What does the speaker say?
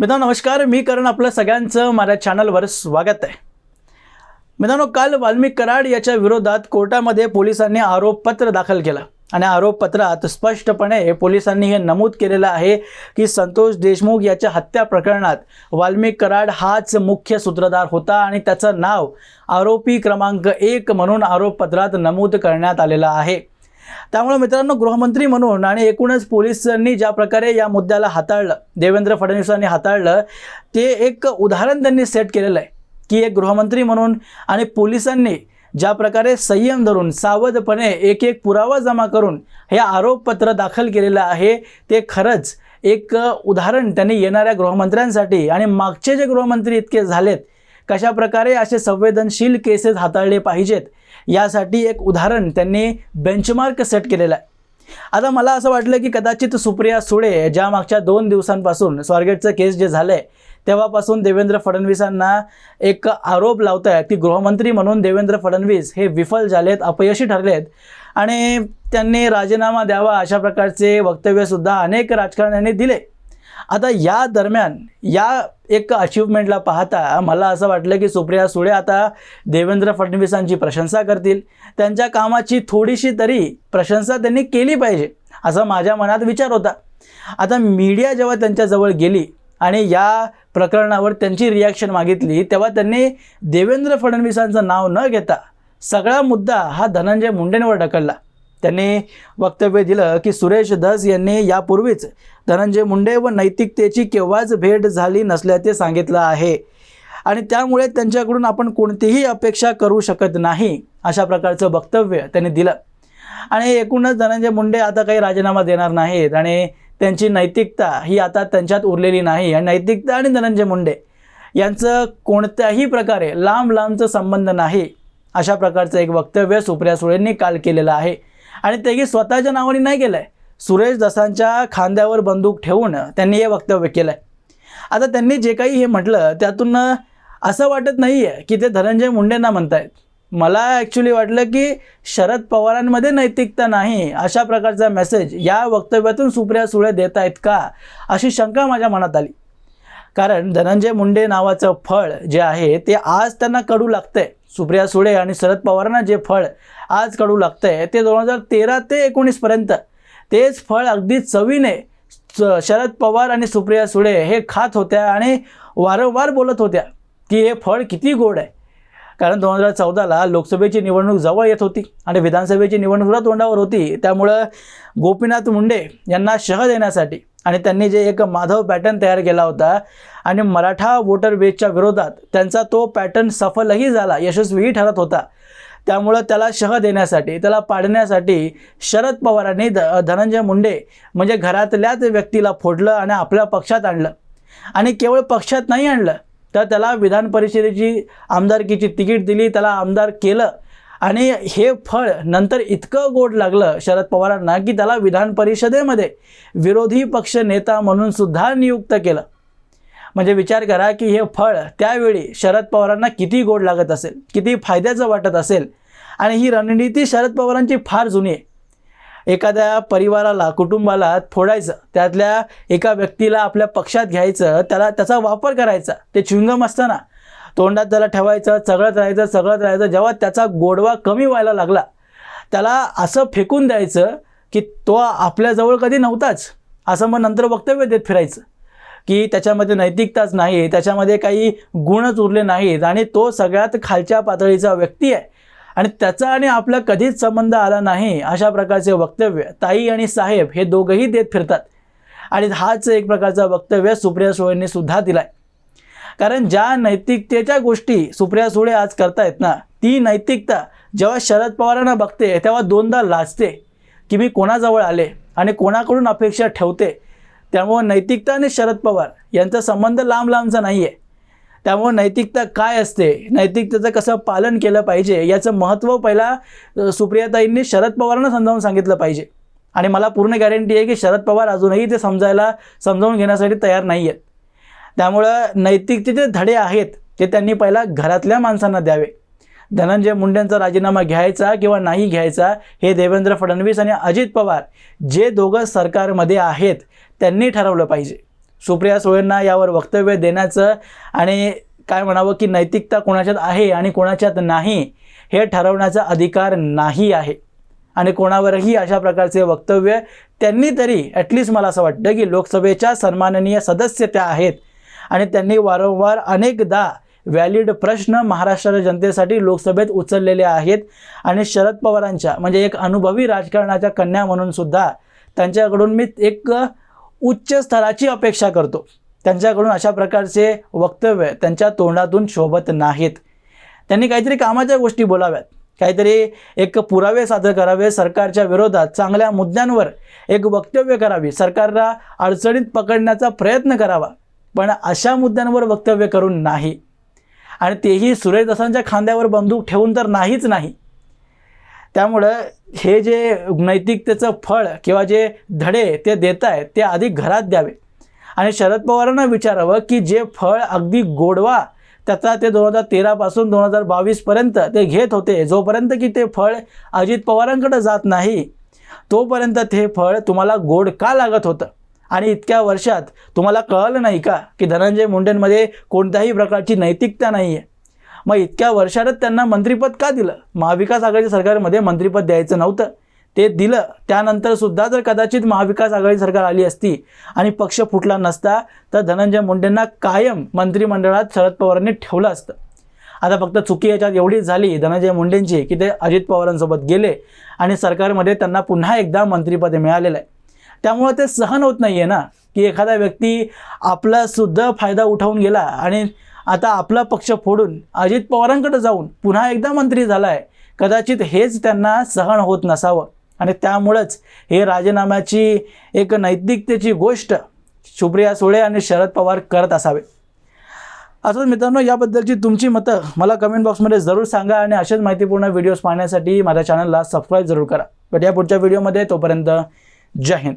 मित्रांनो नमस्कार. मी करण आपलं सगळ्यांचं माझ्या चॅनलवर स्वागत आहे. मित्रांनो काल वाल्मिक कराड याच्या विरोधात कोर्टामध्ये पोलिसांनी आरोपपत्र दाखल केलं. आणि आरोपपत्रात स्पष्टपणे पोलिसांनी हे नमूद केलेलं आहे की संतोष देशमुख याच्या हत्या प्रकरणात वाल्मिक कराड हाच मुख्य सूत्रधार होता आणि त्याचं नाव आरोपी क्रमांक एक म्हणून आरोपपत्रात नमूद करण्यात आलेलं आहे. त्यामुळे मित्रांनो गृहमंत्री म्हणून आणि एकूणच पोलिसांनी ज्या प्रकारे या मुद्द्याला हाताळलं देवेंद्र फडणवीसांनी हाताळलं ते एक उदाहरण त्यांनी सेट केलेलं आहे. की एक गृहमंत्री म्हणून आणि पोलिसांनी ज्या प्रकारे संयम धरून सावधपणे एक एक पुरावा जमा करून हे आरोपपत्र दाखल केलेलं आहे ते खरंच एक उदाहरण त्यांनी येणाऱ्या गृहमंत्र्यांसाठी आणि मागचे जे गृहमंत्री इतके झालेत कशा प्रकारे असे संवेदनशील केसेस हाताळले पाहिजेत यासाठी एक उदाहरण त्यांनी बेंचमार्क सेट केलेलं आहे. आता मला असं वाटलं की कदाचित सुप्रिया सुळे ज्या मागच्या दोन दिवसांपासून स्वारगेटचं केस जे झालं आहे तेव्हापासून देवेंद्र फडणवीसांना एक आरोप लावत आहेत की गृहमंत्री म्हणून देवेंद्र फडणवीस हे विफल झालेत अपयशी ठरलेत. आणि त्यांनी राजीनामा द्यावा अशा प्रकारचे वक्तव्यसुद्धा अनेक राजकारण्यांनी दिले. आता या दरम्यान या एक अचिव्हमेंटला पाहता मला असं वाटलं की सुप्रिया सुळे आता देवेंद्र फडणवीसांची प्रशंसा करतील. त्यांच्या कामाची थोडीशी तरी प्रशंसा त्यांनी केली पाहिजे असा माझ्या मनात विचार होता. आता मीडिया जेव्हा त्यांच्याजवळ गेली आणि या प्रकरणावर त्यांची रिॲक्शन मागितली तेव्हा त्यांनी देवेंद्र फडणवीसांचं नाव न घेता सगळा मुद्दा हा धनंजय मुंडेंवर ढकलला. त्यांनी वक्तव्य दिलं की सुरेश धस यांनी यापूर्वीच धनंजय मुंडे व नैतिकतेची केव्हाच भेट झाली नसल्याचे सांगितलं आहे. आणि त्यामुळे त्यांच्याकडून आपण कोणतीही अपेक्षा करू शकत नाही अशा प्रकारचं वक्तव्य त्यांनी दिलं. आणि एकूणच धनंजय मुंडे आता काही राजीनामा देणार नाहीत आणि त्यांची नैतिकता ही आता त्यांच्यात उरलेली नाही. आणि नैतिकता आणि धनंजय मुंडे यांचं कोणत्याही प्रकारे लांब लांबचं संबंध नाही अशा प्रकारचं एक वक्तव्य सुप्रिया सुळेंनी काल केलेलं आहे. आणि तेही स्वतःच्या नावाने नाही केलं आहे सुरेश दसांच्या खांद्यावर बंदूक ठेवून त्यांनी हे वक्तव्य केलं आहे आता त्यांनी जे काही हे म्हटलं त्यातून असं वाटत नाही आहे की ते धनंजय मुंडेंना म्हणतायत. मला ॲक्च्युली वाटलं की शरद पवारांमध्ये नैतिकता नाही अशा प्रकारचा मेसेज या वक्तव्यातून सुप्रिया सुळे देत आहेत का अशी शंका माझ्या मनात आली. कारण धनंजय मुंडे नावाचं फळ जे आहे ते आज त्यांना कडू लागतंय. सुप्रिया सुळे आणि शरद पवारांना जे फळ आज कडू लागतंय ते दोन हजार तेरा ते एकोणीसपर्यंत तेच फळ अगदी चवीने शरद पवार आणि सुप्रिया सुळे हे खात होत्या आणि वारंवार बोलत होत्या की हे फळ किती गोड आहे. कारण दोन हजार चौदाला लोकसभेची निवडणूक जवळ येत होती आणि विधानसभेची निवडणूक तोंडावर होती. त्यामुळं गोपीनाथ मुंडे यांना शह देण्यासाठी आणि त्यांनी जे एक माधव पॅटर्न तयार केला होता आणि मराठा वोटर बेसच्या विरोधात त्यांचा तो पॅटर्न सफलही झाला यशस्वीही ठरत होता. त्यामुळं त्याला शह देण्यासाठी त्याला पाडण्यासाठी शरद पवारांनी ध धनंजय मुंडे म्हणजे घरातल्याच व्यक्तीला फोडलं आणि आपल्या पक्षात आणलं. आणि केवळ पक्षात नाही आणलं तर त्याला विधान परिषदेची आमदारकीची तिकीट दिली त्याला आमदार केलं. आणि हे फळ नंतर इतकं गोड लागलं शरद पवारांना की त्याला विधान परिषदेमध्ये विरोधी पक्ष नेता म्हणून सुद्धा नियुक्त केलं. म्हणजे विचार करा की हे फळ त्यावेळी शरद पवारांना किती गोड लागत असेल किती फायद्याचं वाटत असेल. आणि ही रणनीती शरद पवारांची फार जुनी आहे. एखाद्या परिवाराला कुटुंबाला फोडायचं त्यातल्या एका व्यक्तीला आपल्या पक्षात घ्यायचं त्याला त्याचा वापर करायचा ते चुंगम असताना. तोंडात त्याला ठेवायचं चगळत राहायचं चगळत राहायचं जेव्हा त्याचा गोडवा कमी व्हायला लागला त्याला असं फेकून द्यायचं की तो आपल्याजवळ कधी नव्हताच असं मग नंतर वक्तव्य देत फिरायचं. की त्याच्यामध्ये नैतिकताच नाही त्याच्यामध्ये काही गुणच उरले नाहीत आणि तो सगळ्यात खालच्या पातळीचा व्यक्ती आहे. आणि त्याचा आणि आपला कधीच संबंध आला नाही अशा प्रकारचे वक्तव्य ताई आणि साहेब हे दोघंही देत फिरतात. आणि हाच एक प्रकारचा वक्तव्य सुप्रिया सुळेंनी सुद्धा दिलाय. कारण ज्या नैतिकतेच्या गोष्टी सुप्रिया सुळे आज करतायत ना ती नैतिकता जेव्हा शरद पवारांना बघते तेव्हा दोनदा लाजते की मी कोणाजवळ आले आणि कोणाकडून अपेक्षा ठेवते. त्यामुळं नैतिकता आणि शरद पवार यांचा संबंध लांब लांबचा नाही आहे त्यामुळं नैतिकता काय असते? नैतिकतेचं कसं पालन केलं पाहिजे? याचं महत्त्व पहिला सुप्रियाताईंनी शरद पवारांना समजावून सांगितलं पाहिजे. आणि मला पूर्ण गॅरंटी आहे की शरद पवार अजूनही ते समजायला समजावून घेण्यासाठी तयार नाही आहेत त्यामुळं नैतिकतेचे धडे आहेत ते त्यांनी पहिला घरातल्या माणसांना द्यावे. धनंजय मुंडेंचा राजीनामा घ्यायचा किंवा नाही घ्यायचा हे देवेंद्र फडणवीस आणि अजित पवार जे दोघं सरकारमध्ये आहेत त्यांनी ठरवलं पाहिजे. सुप्रिया सुळेंना यावर वक्तव्य देण्याचं आणि काय म्हणावं की नैतिकता कोणाच्यात आहे आणि कोणाच्यात नाही हे ठरवण्याचा अधिकार नाही आहे. आणि कोणावरही अशा प्रकारचे वक्तव्य त्यांनी तरी ॲटलिस्ट मला असं वाटतं की लोकसभेच्या सन्माननीय सदस्य त्या आहेत. आणि त्यांनी वारंवार अनेकदा व्हॅलिड प्रश्न महाराष्ट्राच्या जनतेसाठी लोकसभेत उचललेले आहेत. आणि शरद पवारांच्या म्हणजे एक अनुभवी राजकारणाच्या कन्या म्हणून सुद्धा त्यांच्याकडून मी एक उच्च स्तराची अपेक्षा करतो. त्यांच्याकडून अशा प्रकारचे वक्तव्य त्यांच्या तोंडातून शोभत नाहीत. त्यांनी काहीतरी कामाच्या गोष्टी बोलाव्यात. काहीतरी एक पुरावे सादर करावे. सरकारच्या विरोधात चांगल्या मुद्द्यांवर एक वक्तव्य करावी. सरकारला अडचणीत पकडण्याचा प्रयत्न करावा. पण अशा मुद्द्यांवर वक्तव्य करून नाही. आणि तेही सुरेश दसांच्या खांद्यावर बंदूक ठेवून तर नाहीच नाही. त्यामुळं हे जे नैतिकतेचं फळ किंवा जे धडे ते देत आहेत ते आधी घरात द्यावे. आणि शरद पवारांना विचारावं की जे फळ अगदी गोडवा त्याचा ते दोन हजार तेरापासून दोन हजार बावीसपर्यंत ते घेत होते जोपर्यंत की ते फळ अजित पवारांकडे जात नाही तोपर्यंत ते फळ तुम्हाला गोड का लागत होतं? आणि इतक्या वर्षात तुम्हाला कळलं नाही का की धनंजय मुंडेंमध्ये कोणत्याही प्रकारची नैतिकता नाही आहे मग इतक्या वर्षातच त्यांना मंत्रिपद का दिलं? महाविकास आघाडी सरकारमध्ये मंत्रिपद द्यायचं नव्हतं. ते दिलं. त्यानंतर सुद्धा जर कदाचित महाविकास आघाडी सरकार आली असती आणि पक्ष फुटला नसता तर धनंजय मुंडेंना कायम मंत्रिमंडळात शरद पवारांनी ठेवलं असतं. आता फक्त चुकी याच्यात एवढीच झाली धनंजय मुंडेंची की ते अजित पवारांसोबत गेले आणि सरकारमध्ये त्यांना पुन्हा एकदा मंत्रिपद मिळालेलं आहे. त्यामुळं ते सहन होत नाही आहे ना की एखादा व्यक्ती आपला सुद्धा फायदा उठवून गेला आणि आता आपला पक्ष फोडून अजित पवारांकडे जाऊन पुन्हा एकदा मंत्री झाला आहे कदाचित हेच त्यांना सहन होत नसावं. आणि त्यामुळंच हे राजीनाम्याची एक नैतिकतेची गोष्ट सुप्रिया सुळे आणि शरद पवार करत असावे. असंच मित्रांनो याबद्दलची तुमची मतं मला कमेंट बॉक्समध्ये जरूर सांगा आणि असेच माहितीपूर्ण व्हिडिओज पाहण्यासाठी माझ्या चॅनलला सबस्क्राईब जरूर करा. भेटूया पुढच्या व्हिडिओमध्ये तोपर्यंत जय हिंद.